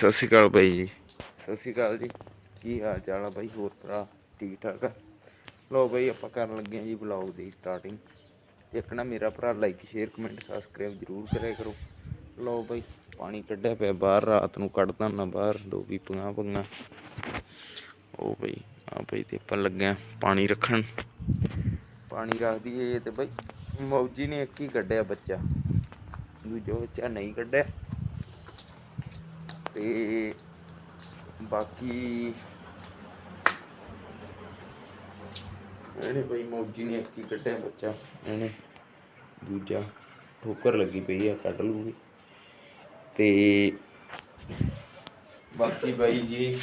ਸਤਿ ਸ਼੍ਰੀ ਅਕਾਲ ਬਾਈ ਜੀ। ਸਤਿ ਸ਼੍ਰੀ ਅਕਾਲ ਜੀ। ਕੀ ਹਾਲ ਚਾਲ ਆ ਬਾਈ? ਹੋਰ ਭਰਾ, ਠੀਕ ਠਾਕ ਆ? ਲੋ ਬਾਈ, ਆਪਾਂ ਕਰਨ ਲੱਗੇ ਆ ਜੀ ਵਲੌਗ ਦੀ ਸਟਾਰਟਿੰਗ ਦੇਖਣਾ ਮੇਰਾ ਭਰਾ ਲਾਈਕ ਸ਼ੇਅਰ ਕਮੈਂਟ ਸਬਸਕ੍ਰਾਈਬ ਜ਼ਰੂਰ ਕਰਿਆ ਕਰੋ। ਲੋ ਬਾਈ, ਪਾਣੀ ਕੱਢਿਆ ਪਿਆ ਬਾਹਰ, ਰਾਤ ਨੂੰ ਕੱਢਦਾ ਨਾ ਬਾਹਰ ਦੋ ਵੀ ਪੰਗਾ ਪੰਗਾ ਉਹ ਬਈ ਆ ਬਈ ਤੇ ਆਪਾਂ ਲੱਗਿਆ ਪਾਣੀ ਰੱਖਣ। ਪਾਣੀ ਰੱਖ ਦਈਏ ਤੇ ਬਈ, ਮੌਜੀ ਨੇ ਇੱਕ ਹੀ ਕੱਢਿਆ ਬੱਚਾ। ਦੂਜਾ ਬੱਚਾ ਨਹੀਂ ਕੱਢਿਆ। ਤੇ ਬਾਕੀ ਇਹਨੇ ਬਈ ਮੌਜੀ ਨੇ ਇੱਕ ਕੱਢਿਆ ਬੱਚਾ, ਇਹਨੇ ਦੂਜਾ ਠੋਕਰ ਲੱਗੀ ਪਈ ਆ ਕੱਢ ਲੂਗੀ ਤੇ ਬਾਕੀ ਬਾਈ ਜੀ,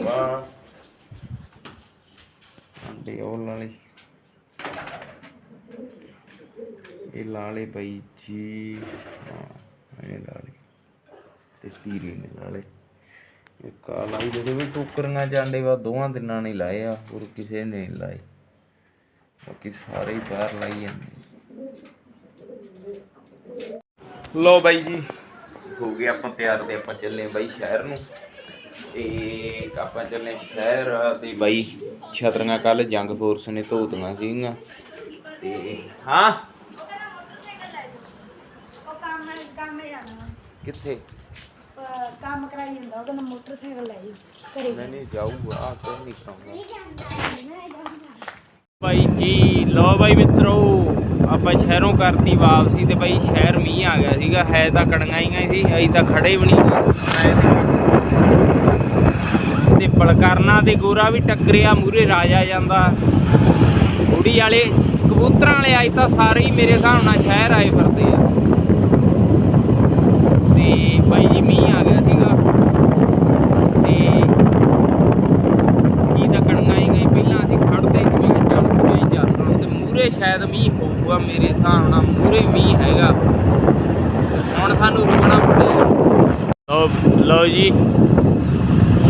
ਵਾਹ। ਅੰਡੇ ਉਹ ਲਾਲੇ ਇਹ ਲਾਲੇ ਬਾਈ ਜੀ, ਹਾਂ, ਇਹ ਲਾਲੇ ਤੇ ਪੀਰੇ ਨੇ ਲਾਲੇ ਇਹ ਕਾਲਾ ਹੀ ਜਿਹੜੇ ਵੀ ਟੋਕਰੀਆਂ ਜਾਂਦੇ ਵਾ ਦੋਵਾਂ ਦਿਨਾਂ ਨੇ ਲਾਏ ਆ ਹੋਰ ਕਿਸੇ ਨੇ ਨਹੀਂ ਲਾਏ। ਬਾਕੀ ਸਾਰੇ ਹੀ ਬਾਹਰ ਲਾਈ ਜਾਂਦੇ ਲੋ ਬਾਈ ਜੀ ਹੋ ਗਏ ਆਪਾਂ ਤਿਆਰ ਤੇ ਆਪਾਂ ਚੱਲੇ ਬਾਈ ਸ਼ਹਿਰ ਨੂੰ। ਤੇ ਆਪਾਂ ਚੱਲੇ ਸ਼ਹਿਰ ਤੇ ਬਾਈ ਛਤਰੀਆਂ ਕੱਲ ਜੰਗ ਫੋਰਸ ਨੇ ਧੋਤੀਆਂ ਸੀਗੀਆਂ। ਤੇ ਹਾਂ। ਕਿੱਥੇ? ਕੰਮ ਕਰਾਈ ਜਾਂਦਾ ਉਹਦਾ ਮੋਟਰਸਾਈਕਲ ਲੈ ਜੀ ਘਰੇ। ਮੈਂ ਨਹੀਂ ਜਾਊਗਾ ਆ ਕੋਈ ਨਹੀਂ ਜਾਊਂਗਾ। ਭਾਈ ਜੀ ਲੋ ਭਾਈ ਮਿੱਤਰੋ ਆਪਾਂ ਸ਼ਹਿਰੋਂ ਕਰਤੀ ਵਾਪਸੀ ਤੇ ਭਾਈ ਸ਼ਹਿਰ ਮੀਂਹ ਆ ਗਿਆ ਸੀਗਾ ਹੈ ਤਾਂ ਕੜੀਆਂ ਹੀ ਸੀ ਅਸੀਂ ਤਾਂ ਖੜੇ ਵੀ ਨਹੀਂ। ਤਾਂ- ਤੇ ਬਲਕਰਨਾ ਤੇ ਗੋਰਾ ਵੀ ਟੱਕਰਿਆ ਮੂਰੇ ਰਾਜਾ ਜਾਂਦਾ। ਕੁੜੀ ਵਾਲੇ ਕਬੂਤਰਾਂ ਵਾਲੇ ਅੱਜ ਤਾਂ ਸਾਰੇ ਹੀ ਮੇਰੇ ਹਿਸਾਬ ਨਾਲ ਸ਼ਹਿਰ ਆਏ ਫਿਰਦੇ ਆ ਤੇ ਭਾਈ ਜੀ ਮੀਂਹ ਆ ਗਿਆ ਸੀਗਾ ਤੇ ਕੀ ਤਾਂ ਕਣੀਆਂ ਹੀ ਗਈ ਪਹਿਲਾਂ ਅਸੀਂ ਖੜਦੇ ਸੀ ਮੈਂ ਕਿਹਾ ਚੱਲ ਕੋਈ ਚੱਲ ਤੇ ਮੂਰੇ ਸ਼ਾਇਦ ਮੀਂਹ ਹੋਊਗਾ ਮੇਰੇ ਹਿਸਾਬ ਨਾਲ ਮੂਰੇ ਮੀਂਹ ਹੈਗਾ। ਹੁਣ ਸਾਨੂੰ ਰੁਕਣਾ ਪੜੇਗਾ ਲਓ ਲਓ ਜੀ।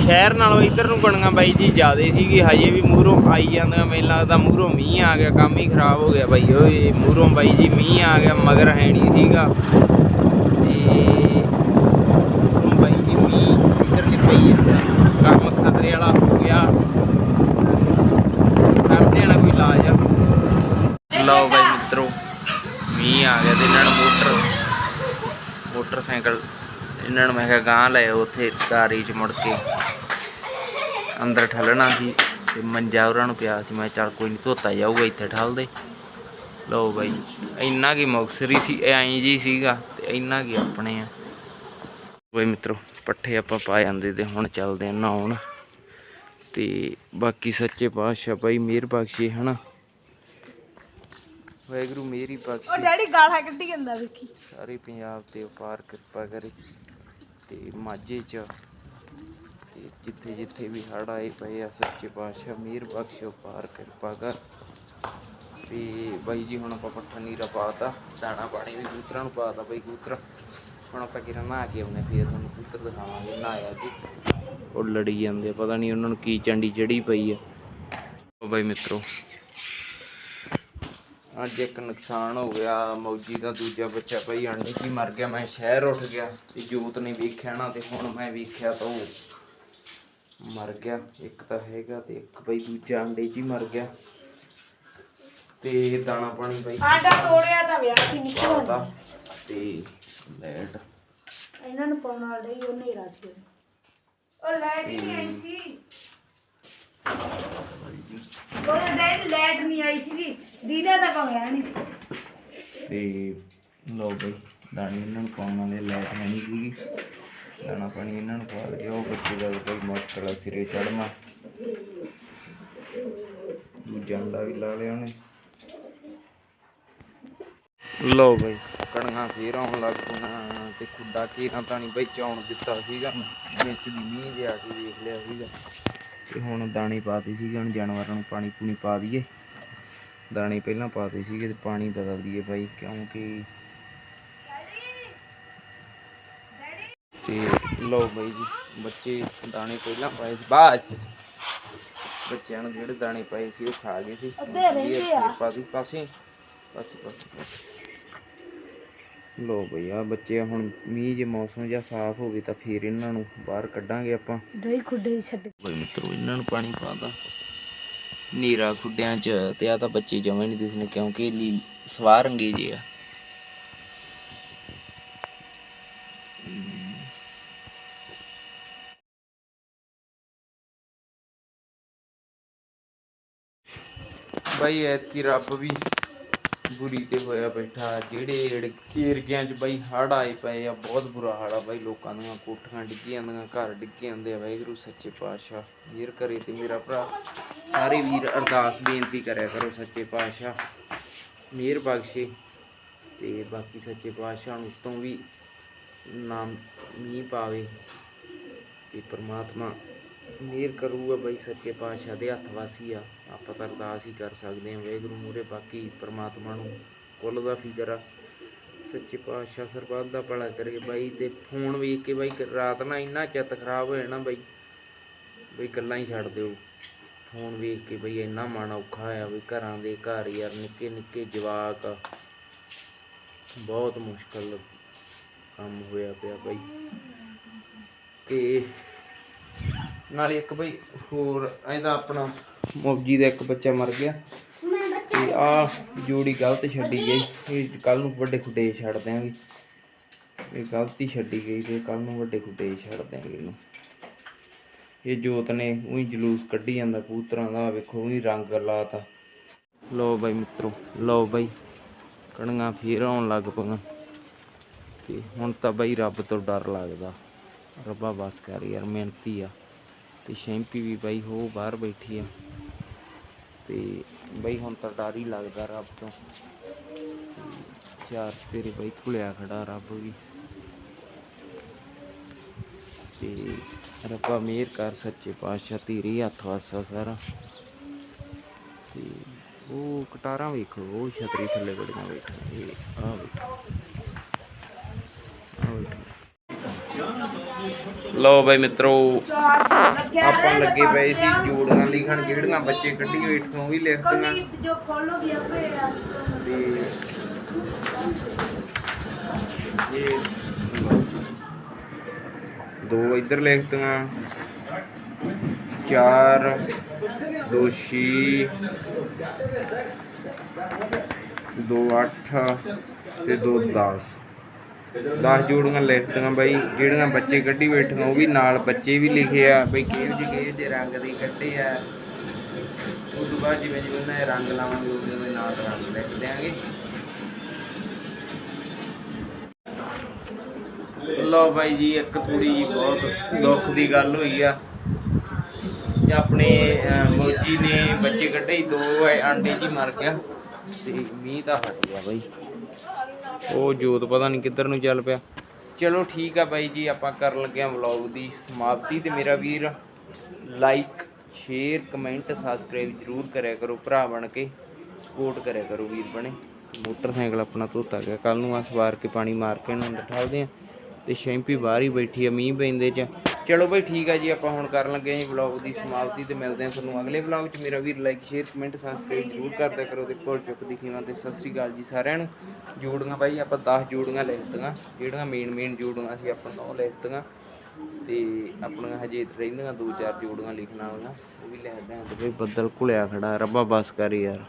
ਸ਼ਹਿਰ ਨਾਲੋਂ ਇੱਧਰ ਨੂੰ ਕਣੀਆਂ ਬਾਈ ਜੀ ਜ਼ਿਆਦੇ ਸੀਗੀ, ਹਜੇ ਵੀ ਮੂਹਰੋਂ ਆਈ ਜਾਂਦੀਆਂ, ਮੈਨੂੰ ਲੱਗਦਾ ਮੂਹਰੋਂ ਮੀਂਹ ਆ ਗਿਆ, ਕੰਮ ਹੀ ਖਰਾਬ ਹੋ ਗਿਆ ਬਾਈ। ਓਏ, ਮੂਹਰੋਂ ਬਾਈ ਜੀ ਮੀਂਹ ਆ ਗਿਆ, ਮਗਰ ਹੈ ਨਹੀਂ ਸੀਗਾ ਤੇ ਮੂਹਰੋਂ ਬਾਈ ਜੀ ਮੀਂਹ ਇੱਧਰ ਲਈ ਪਈ ਜਾਂਦਾ ਕੰਮ ਖਤਰੇ ਵਾਲਾ ਹੋ ਗਿਆ ਕਰਦੇ ਨਾ ਕੋਈ ਇਲਾਜ ਲਓ ਬਾਈ ਮਿੱਤਰੋ ਮੀਂਹ ਆ ਗਿਆ ਤੇ ਇਹਨਾਂ ਨੂੰ ਮੋਟਰ ਮੋਟਰਸਾਈਕਲ ਇਹਨਾਂ ਨੂੰ ਮੈਂ ਕਿਹਾ ਗਾਂ ਲੈ ਉੱਥੇ ਤਾਰੀ ਚ ਮੁੜ ਕੇ। ਅੰਦਰ ਠੱਲਣਾ ਸੀ ਤੇ ਮੰਜਾ ਉਹਨਾਂ ਨੂੰ ਪਿਆ ਸੀ। ਮੈਂ ਚੱਲ ਕੋਈ ਨਹੀਂ ਧੋਤਾ ਜਾਊਗਾ ਇੱਥੇ ਠੱਲ ਦੇ ਲਓ ਬਾਈ ਇੰਨਾ ਕੀ ਮੁਕਸਰੀ ਸੀ ਐਂ ਜੀ ਸੀਗਾ ਤੇ ਇੰਨਾ ਕੀ ਆਪਣੇ ਆ। ਓਏ ਮਿੱਤਰੋ ਪੱਠੇ ਆਪਾਂ ਪਾ ਜਾਂਦੇ ਤੇ ਹੁਣ ਚੱਲਦੇ ਆ ਨਹਾਉਣ। ਤੇ ਬਾਕੀ ਸੱਚੇ ਪਾਤਸ਼ਾਹ ਬਾਈ ਮਿਹਰ ਬਖਸ਼ੇ ਹਨਾ? ਵਾਹਿਗੁਰੂ ਮੇਰੀ ਉਹ ਬਖਸ਼ੇ ਡੈਡੀ ਗਾਲਾਂ ਕੱਢੀ ਜਾਂਦਾ ਵੇਖੀ। ਸਾਰੇ ਪੰਜਾਬ ਤੇ ਅਪਾਰ ਕਿਰਪਾ ਕਰੇ। ਤੇ ਮਾਝੇ ਚ। ਤੇ ਜਿੱਥੇ ਜਿੱਥੇ ਵੀ ਹੜ੍ਹ ਆਏ ਪਏ ਆ, ਸੱਚੇ ਪਾਤਸ਼ਾਹ ਮਿਹਰ ਬਖਸ਼ੋ, ਪਾਰ ਕਿਰਪਾ ਕਰ। ਤੇ ਬਾਈ ਜੀ, ਹੁਣ ਆਪਾਂ ਪੱਠਾ ਨੀਰਾ ਪਾਤਾ, ਦਾਣਾ ਪਾਣੀ ਵੀ ਕਬੂਤਰਾਂ ਨੂੰ ਪਾਤਾ ਬਾਈ ਕਬੂਤਰ। ਹੁਣ ਆਪਾਂ ਕਿਰਾਂ ਨਹਾ ਕੇ ਆਉਨੇ ਫੇਰ ਤੁਹਾਨੂੰ ਕਬੂਤਰ ਦਿਖਾਵਾਂਗੇ, ਨਹਾਇਆ ਜੀ ਉਹ ਲੜੀ ਜਾਂਦੇ ਪਤਾ ਨਹੀਂ ਉਹਨਾਂ ਨੂੰ ਕੀ ਚੰਡੀ ਚੜੀ ਪਈ ਆ। ਬਾਈ ਮਿੱਤਰੋ ਅੱਜ ਇੱਕ ਨੁਕਸਾਨ ਹੋ ਗਿਆ ਮੌਜੀ ਦਾ ਦੂਜਾ ਬੱਚਾ ਭਾਈ ਅੰਡੇ ਹੀ ਮਰ ਗਿਆ ਮੈਂ ਸ਼ਹਿਰ ਉੱਠ ਗਿਆ ਤੇ ਜੋਤ ਨੇ ਵੇਖਿਆ ਨਾ ਤੇ ਹੁਣ ਮੈਂ ਵੇਖਿਆ ਤਾਂ ਉਹ ਮਰ ਗਿਆ ਇੱਕ ਤਾਂ ਹੈਗਾ ਤੇ ਇੱਕ ਭਾਈ ਦੂਜਾ ਅੰਡੇ ਹੀ ਮਰ ਗਿਆ। ਤੇ ਦਾਣਾ ਪਾਣੀ ਭਾਈ ਆਂਡਾ ਤੋੜਿਆ ਤਾਂ ਵਿਆਹ ਸੀ ਨਿੱਕੀ ਪਾਤਾ ਹੋਣੀ। ਤੇ ਲੈਟ। ਇਹਨਾਂ ਨੂੰ ਪਾਉਣ ਵਾਲਾ ਹੀ ਉਹ ਨੇਰਾ ਸੀ ਉਹ ਲਾਈਟ ਨਹੀਂ ਆਈ ਸੀ। ਉਹ ਲਾਈਟ ਨਹੀਂ ਆਈ ਸੀ ਦੀਦਾ ਤਾਂ ਕੋਈ ਨਹੀਂ ਤੇ ਲਓ ਬਈ, ਦਾਣੇ ਇਹਨਾਂ ਨੂੰ ਪਾਉਣ ਵਾਲੇ ਲੈਟ ਹੈ ਨਹੀਂ ਸੀਗੀ। ਦਾਣਾ ਪਾਣੀ ਇਹਨਾਂ ਨੂੰ ਪਾ ਦਿਆ ਉਹ ਬੱਚੇ ਦਾ ਕੋਈ ਮੁਸ਼ਕਲ ਸਿਰੇ ਚੜਨਾ ਦੂਜਾ ਵੀ ਲਾ ਲਿਆ ਉਹਨੇ। ਲਓ ਬਈ ਕਣੀਆਂ ਫੇਰ ਆਉਣ ਲੱਗ ਪਈਆਂ ਤੇ ਖੁੱਡਾ ਕੀਰਾਂ ਤਾਂ ਨਹੀਂ ਬਈ ਚੌਣ ਦਿੱਤਾ ਸੀਗਾ। ਵਿੱਚ ਦੀ ਮੀਂਹ ਜਿਹਾ ਕੇ ਵੇਖ ਲਿਆ ਸੀਗਾ। ਤੇ ਹੁਣ ਦਾਣੇ ਪਾਤੇ ਸੀਗੇ, ਹੁਣ ਜਾਨਵਰਾਂ ਨੂੰ ਪਾਣੀ ਪੂਣੀ ਪਾ ਦਈਏ। ਦਾਣੇ ਪਹਿਲਾਂ ਪਾਤੇ ਸੀਗੇ ਤੇ ਪਾਣੀ ਬਦਲ ਦਈਏ ਬਾਈ ਕਿਉਂਕਿ ਤੇ ਲਓ ਬਾਈ ਜੀ ਬੱਚੇ ਦਾਣੇ ਪਹਿਲਾਂ ਪਾਏ ਸੀ ਬਾਅਦ 'ਚ। ਬੱਚਿਆਂ ਨੂੰ ਜਿਹੜੇ ਦਾਣੇ ਪਏ ਸੀ ਉਹ ਖਾ ਗਏ ਸੀ ਅੱਧੇ ਰਹਿੰਦੇ ਆ। ਪਾਸੇ ਪਾਸੇ ਪਾਸੇ ਪਾਸੇ ਪਾਸੇ ਲੋ ਬਈ ਆ ਬੱਚੇ ਹੁਣ ਮੀਂਹ ਜੇ ਮੌਸਮ ਜਿਹਾ ਸਾਫ਼ ਹੋਵੇ ਤਾਂ ਫਿਰ ਇਹਨਾਂ ਨੂੰ ਬਾਹਰ ਕੱਢਾਂਗੇ ਆਪਾਂ ਦਹੀਂ ਖੁੱਡੇ ਛੱਡ ਬਈ ਮਿੱਤਰੋ ਇਹਨਾਂ ਨੂੰ ਪਾਣੀ ਪਾਦਾ ਨੀਰਾ ਖੁੱਡਿਆਂ ਚ ਤੇ ਆ ਤਾਂ ਬੱਚੇ ਜਮਾਂ ਨਹੀਂ ਦਿਸਣੇ ਕਿਉਂਕਿ ਲੀ ਸਵਾਰ ਰੰਗੇ ਜੇ ਆ। ਬਾਈ, ਐਤਕੀ ਰੱਬ ਵੀ ਬੁਰੀ ਤੇ ਹੋਇਆ ਬੈਠਾ। ਜਿਹੜੇ ਏੜ- ਏਰੀਆਂ 'ਚ ਬਾਈ ਹੜ ਆਏ ਪਏ ਆ, ਬਹੁਤ ਬੁਰਾ ਹਾਲ ਆ ਬਾਈ। ਲੋਕਾਂ ਦੀਆਂ ਕੋਠੀਆਂ ਡਿੱਗੀਆਂ ਜਾਂਦੀਆਂ ਘਰ ਡਿੱਗੇ ਜਾਂਦੇ ਆ। ਵਾਹਿਗੁਰੂ, ਸੱਚੇ ਪਾਤਸ਼ਾਹ। ਮਿਹਰ ਕਰੇ ਤੇ ਮੇਰਾ ਭਰਾ। ਸਾਰੇ ਵੀਰ ਅਰਦਾਸ ਬੇਨਤੀ ਕਰਿਆ ਕਰੋ ਸੱਚੇ ਪਾਤਸ਼ਾਹ। ਮਿਹਰ ਬਖਸ਼ੇ। ਤੇ ਬਾਕੀ ਸੱਚੇ ਪਾਤਸ਼ਾਹ ਨੂੰ ਤੋਂ ਵੀ ਨਾਮ ਮੀਂਹ ਪਾਵੇ ਤੇ ਪ੍ਰਮਾਤਮਾ ਮਿਹਰ ਕਰੂਗਾ ਬਈ ਸੱਚੇ ਪਾਤਸ਼ਾਹ ਦੇ ਹੱਥ ਵਾਸੀ ਆ। ਆਪਾਂ ਤਾਂ ਅਰਦਾਸ ਹੀ ਕਰ ਸਕਦੇ ਹਾਂ। ਵਾਹਿਗੁਰੂ ਮੂਰੇ ਬਾਕੀ ਪਰਮਾਤਮਾ ਨੂੰ ਕੁੱਲ ਦਾ ਫਿਕਰ ਆ। ਸੱਚੇ ਪਾਤਸ਼ਾਹ ਸਰਬੱਤ ਦਾ ਭਲਾ ਕਰੇ। ਬਾਈ ਤੇ ਫੋਨ ਵੇਖ ਕੇ ਬਾਈ ਰਾਤ ਨਾ ਇੰਨਾ ਚਿੱਤ ਖਰਾਬ ਹੋ ਜਾਣਾ ਬਾਈ। ਬਈ ਗੱਲਾਂ ਹੀ ਛੱਡ ਦਿਓ। ਹੁਣ ਵੇਖ ਕੇ ਬਈ ਇੰਨਾ ਮਨ ਔਖਾ ਹੋਇਆ ਵੀ ਘਰਾਂ ਦੇ ਘਰ ਯਾਰ ਨਿੱਕੇ ਨਿੱਕੇ ਜਵਾਕ ਬਹੁਤ ਮੁਸ਼ਕਲ ਕੰਮ ਹੋਇਆ ਪਿਆ ਬਈ। ਤੇ ਨਾਲੇ ਇੱਕ ਬਈ ਹੋਰ ਇਹਦਾ ਆਪਣਾ ਮੌਜੀ ਦਾ ਇੱਕ ਬੱਚਾ ਮਰ ਗਿਆ। ਤੇ ਆ ਜੋੜੀ ਗਲਤ ਛੱਡੀ ਗਈ। ਇਹ ਕੱਲ ਨੂੰ ਵੱਡੇ ਖੁੱਡੇ ਛੱਡ ਦਿਆਂਗੇ। ਇਹ ਗਲਤੀ ਛੱਡੀ ਗਈ ਤੇ ਕੱਲ ਨੂੰ ਵੱਡੇ ਖੁੱਡੇ 'ਚ ਛੱਡ ਦਿਆਂਗੇ ਇਹਨੂੰ। ਇਹ ਜੋਤ ਨੇ ਉਹੀ ਜਲੂਸ ਕੱਢੀ ਜਾਂਦਾ ਕਬੂਤਰਾਂ ਦਾ, ਵੇਖੋ ਉਹੀ ਰੰਗ ਲਾਤਾ। ਲਓ ਬਾਈ ਮਿੱਤਰੋ, ਲਓ ਬਾਈ, ਕਣੀਆਂ ਫੇਰ ਆਉਣ ਲੱਗ ਪਈਆਂ। ਤੇ ਹੁਣ ਤਾਂ ਬਾਈ ਰੱਬ ਤੋਂ ਡਰ ਲੱਗਦਾ। ਰੱਬਾ ਬਸ ਕਰ ਯਾਰ, ਮਿਹਨਤੀ ਆ। ਤੇ ਸ਼ੈਂਪੀ ਵੀ ਬਾਈ ਹੋ ਬਾਹਰ ਬੈਠੀ ਆ। ਤੇ ਬਾਈ ਹੁਣ ਤਾਂ ਡਰ ਹੀ ਲੱਗਦਾ ਰੱਬ ਤੋਂ। ਚਾਰ ਸਪੇਰੇ ਬਾਈ ਘੁਲਿਆ ਖੜਾ ਰੱਬ ਵੀ। ਤੇ ਰੱਬਾ ਮਿਹਰ ਕਰ ਸੱਚੇ ਪਾਤਸ਼ਾਹ ਤੇਰੇ ਹੱਥ ਵਾਸਾ ਸਾਰਾ। ਤੇ ਉਹ ਕਟਾਰਾਂ ਵੇਖੋ ਉਹ ਛਤਰੀ ਥੱਲੇ ਬੜੀਆਂ ਬੈਠਾ ਇਹ ਆ ਬੈਠਾ ਲਓ ਬਾਈ ਮਿੱਤਰੋ ਆਪਾਂ ਲੱਗੇ ਪਏ ਸੀ ਜੋੜੀਆਂ ਲਿਖਣ ਜਿਹੜੀਆਂ ਬੱਚੇ ਕੱਢੀ ਬੈਠੇ ਵੀ ਲਿਖਤੀਆਂ ਜੋ ਖੋਲੋ ਵੀ ਆਪੇ ਆ। ਤੇ ਇਹ ਦੋ ਇੱਧਰ ਲਿਖਤੀਆਂ ਚਾਰ, ਦੋ ਛੇ, ਦੋ ਅੱਠ ਤੇ ਦੋ 10 10 ਜੋੜੀਆਂ ਲਿਖਤੀਆਂ ਬਾਈ, ਜਿਹੜੀਆਂ ਬੱਚੇ ਕੱਢੀ ਬੈਠੇ ਉਹ ਵੀ ਨਾਲ ਬੱਚੇ ਵੀ ਲਿਖੇ ਆ। ਬਈ ਕਿਹੋ ਜਿਹੇ ਕਿਹੋ ਜਿਹੇ ਰੰਗ ਦੇ ਕੱਢੇ ਆ। ਉਸ ਤੋਂ ਬਾਅਦ ਜਿਵੇਂ ਜਿਵੇਂ ਉਹਨਾਂ ਦੇ ਰੰਗ ਲਾਵਾਂਗੇ ਉਵੇਂ ਨਾਲ ਰੰਗ ਲਿਖ ਦਿਆਂਗੇ। ਲਓ ਬਾਈ ਜੀ, ਇੱਕ ਥੋੜੀ ਜੀ ਬਹੁਤ ਦੁੱਖ ਦੀ ਗੱਲ ਹੋਈ ਆ। ਆਪਣੇ ਮੋਜੀ ਨੇ ਬੱਚੇ ਕੱਢੇ ਦੋ ਆਂਡੇ ਜੀ ਮਰ ਗਿਆ। ਤੇ ਮੀਂਹ ਤਾਂ ਹਟ ਗਿਆ ਬਾਈ। ਉਹ ਜੋਤ ਪਤਾ ਨਹੀਂ ਕਿੱਧਰ ਨੂੰ ਚੱਲ ਪਿਆ। ਚਲੋ ਠੀਕ ਆ ਬਾਈ ਜੀ, ਆਪਾਂ ਕਰਨ ਲੱਗੇ ਆ ਵਲੌਗ ਦੀ ਸਮਾਪਤੀ। ਤੇ ਮੇਰਾ ਵੀਰ ਲਾਈਕ ਸ਼ੇਅਰ ਕਮੈਂਟ ਸਬਸਕ੍ਰਾਈਬ ਜਰੂਰ ਕਰਿਆ ਕਰੋ, ਭਰਾ ਬਣ ਕੇ। ਸਪੋਰਟ ਕਰਿਆ ਕਰੋ ਵੀਰ ਬਣੇ। ਮੋਟਰਸਾਈਕਲ ਆਪਣਾ ਧੋਤਾ ਗਿਆ। ਕੱਲ ਨੂੰ ਆ ਸਵਾਰ ਕੇ ਪਾਣੀ ਮਾਰ ਕੇ ਇਹਨੂੰ ਅੰਦਰ ਠਾਲਦੇ ਆ। ਤੇ ਸ਼ੈਂਪੀ ਬਾਹਰ ਹੀ ਬੈਠੀ ਆ, ਮੀਂਹ ਪੈਂਦੇ ਚ। ਚਲੋ ਬਈ ਠੀਕ ਆ ਜੀ, ਆਪਾਂ ਹੁਣ ਕਰਨ ਲੱਗੇ ਆ ਜੀ ਵਲੌਗ ਦੀ ਸਮਾਪਤੀ ਤੇ ਮਿਲਦੇ ਆ ਤੁਹਾਨੂੰ ਅਗਲੇ ਵਲੌਗ 'ਚ। ਮੇਰਾ ਵੀਰ ਲਾਈਕ ਸ਼ੇਅਰ ਕਮੈਂਟ ਸਬਸਕ੍ਰਾਈਬ ਜਰੂਰ ਕਰਦਿਆ ਕਰੋ ਤੇ ਭੁੱਲ ਚੁੱਕ ਦੀ ਖੀਵਾਂ ਤੇ ਸਤਿ ਸ੍ਰੀ ਅਕਾਲ ਜੀ ਸਾਰਿਆਂ ਨੂੰ। ਜੋੜੀਆਂ ਬਾਈ, ਆਪਾਂ 10 ਜੋੜੀਆਂ ਲਿਖ ਦਿੱਤੀਆਂ, ਜਿਹੜੀਆਂ ਮੇਨ ਮੇਨ ਜੋੜੀਆਂ ਸੀ ਆਪਾਂ ਨੂੰ ਉਹ ਲਿਖ ਦਿੱਤੀਆਂ। ਤੇ ਆਪਣੀਆਂ ਹਜੇ ਰਹਿੰਦੀਆਂ ਦੋ ਚਾਰ ਜੋੜੀਆਂ ਲਿਖਣਾ ਵਾਲੀਆਂ, ਉਹ ਵੀ ਲਿਖ ਦਿਆਂ ਤੇ ਬਈ ਬੱਦਲ ਘੁਲਿਆ ਖੜਾ, ਰੱਬਾ ਬਸ ਕਰ ਯਾਰ।